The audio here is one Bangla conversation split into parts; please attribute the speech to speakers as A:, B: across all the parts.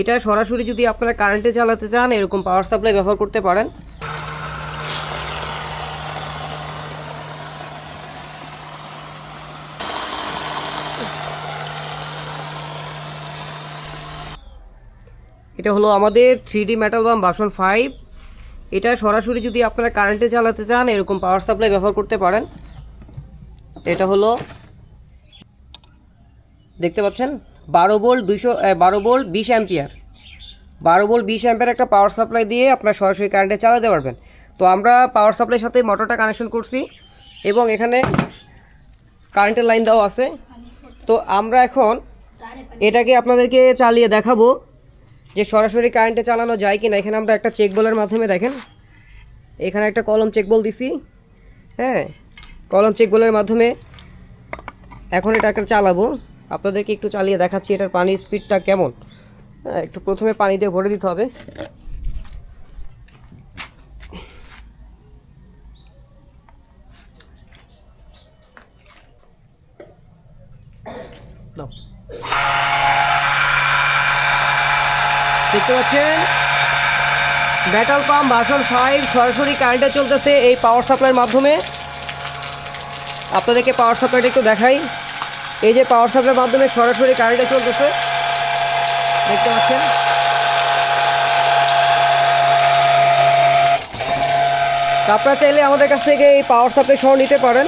A: এটা সরাসরি যদি আপনারা কারেন্টে চালাতে চান, এরকম পাওয়ার সাপ্লাই ব্যবহার করতে পারেন। এটা হলো আমাদের থ্রি ডি মেটাল বাম বাসন ফাইভ এটা সরাসরি যদি আপনারা কারেন্টে চালাতে চান, এরকম পাওয়ার সাপ্লাই ব্যবহার করতে পারেন। এটা হলো, দেখতে পাচ্ছেন? বারো বোল্ট দুইশো বারো বোল্ট বিশ অ্যাম্পিয়ার। বারো বোল্ট বিশ অ্যাম্পিয়ার একটা পাওয়ার সাপ্লাই দিয়ে আপনার সরাসরি কারেন্টে চালাতে পারবেন। তো আমরা পাওয়ার সাপ্লাইয়ের সাথে মোটরটা কানেকশন করছি এবং এখানে কারেন্টের লাইন দেওয়া আছে। তো আমরা এখন এটাকে আপনাদেরকে চালিয়ে দেখাবো যে সরাসরি কারেন্টে চালানো যায় কি না এখানে আমরা একটা চেক বলের মাধ্যমে দেখেন। এখানে একটা কলম চেক বল দিছি। হ্যাঁ কলম চেক বলের মাধ্যমে এখন এটাকে চালাবো। আপনাদেরকে একটু চালিয়ে দেখাচ্ছি এটার পানির স্পিডটা কেমন। হ্যাঁ একটু প্রথমে পানি দিয়ে ভরে দিতে হবে। দেখতে পাচ্ছেন? ব্যাটাল পাম্প বাসন ফাইভ সরাসরি কারেন্টে চলতেছে এই পাওয়ার সাপ্লাইয়ের মাধ্যমে। আপনাদেরকে পাওয়ার সাপ্লাইটা একটু দেখাই। এই যে পাওয়ার সাপ্লাইয়ের মাধ্যমে সরাসরি কারেন্টে চলতেছে। দেখতে পাচ্ছেন? আপনারা চাইলে আমাদের কাছ থেকে এই পাওয়ার সাপ্লাই সহ নিতে পারেন।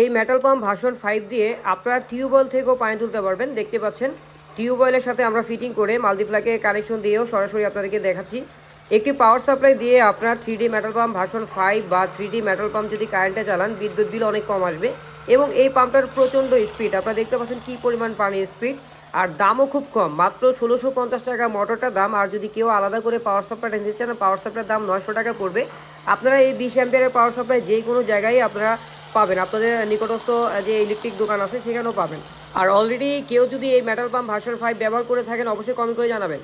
A: এই মেটাল পাম্প ভার্সন ফাইভ দিয়ে আপনারা টিউবওয়েল থেকেও পানি তুলতে পারবেন। দেখতে পাচ্ছেন টিউবওয়েলের সাথে আমরা ফিটিং করে মাল্টিপ্লাকে কানেকশন দিয়েও সরাসরি আপনাদেরকে দেখাচ্ছি। একটি পাওয়ার সাপ্লাই দিয়ে আপনার three D metal pump version five বা থ্রি ডি মেটাল পাম্প যদি কারেন্টে চালান, বিদ্যুৎ বিল অনেক কম আসবে এবং এই পাম্পটার প্রচণ্ড স্পিড আপনারা দেখতে পাচ্ছেন কী পরিমাণ পানির স্পিড আর দামও খুব কম, মাত্র ষোলোশো পঞ্চাশ টাকা মোটরটার দাম। আর যদি কেউ আলাদা করে পাওয়ার সাপ্লাইটা নিতে চান পাওয়ার সাপ্লাইয়ের দাম নয়শো টাকা পড়বে। আপনারা এই বিশ অ্যাম্পিয়ারের পাওয়ার সাপ্লাই যে কোনো জায়গায় আপনারা পাবেন। আপনাদের নিকটস্থ যে ইলেকট্রিক দোকান আছে, সেখানেও পাবেন। আর অলরেডি কেউ যদি এই মেটাল পাম্প ভার্সন ফাইভ ব্যবহার করে থাকেন, অবশ্যই কমেন্ট করে জানাবেন।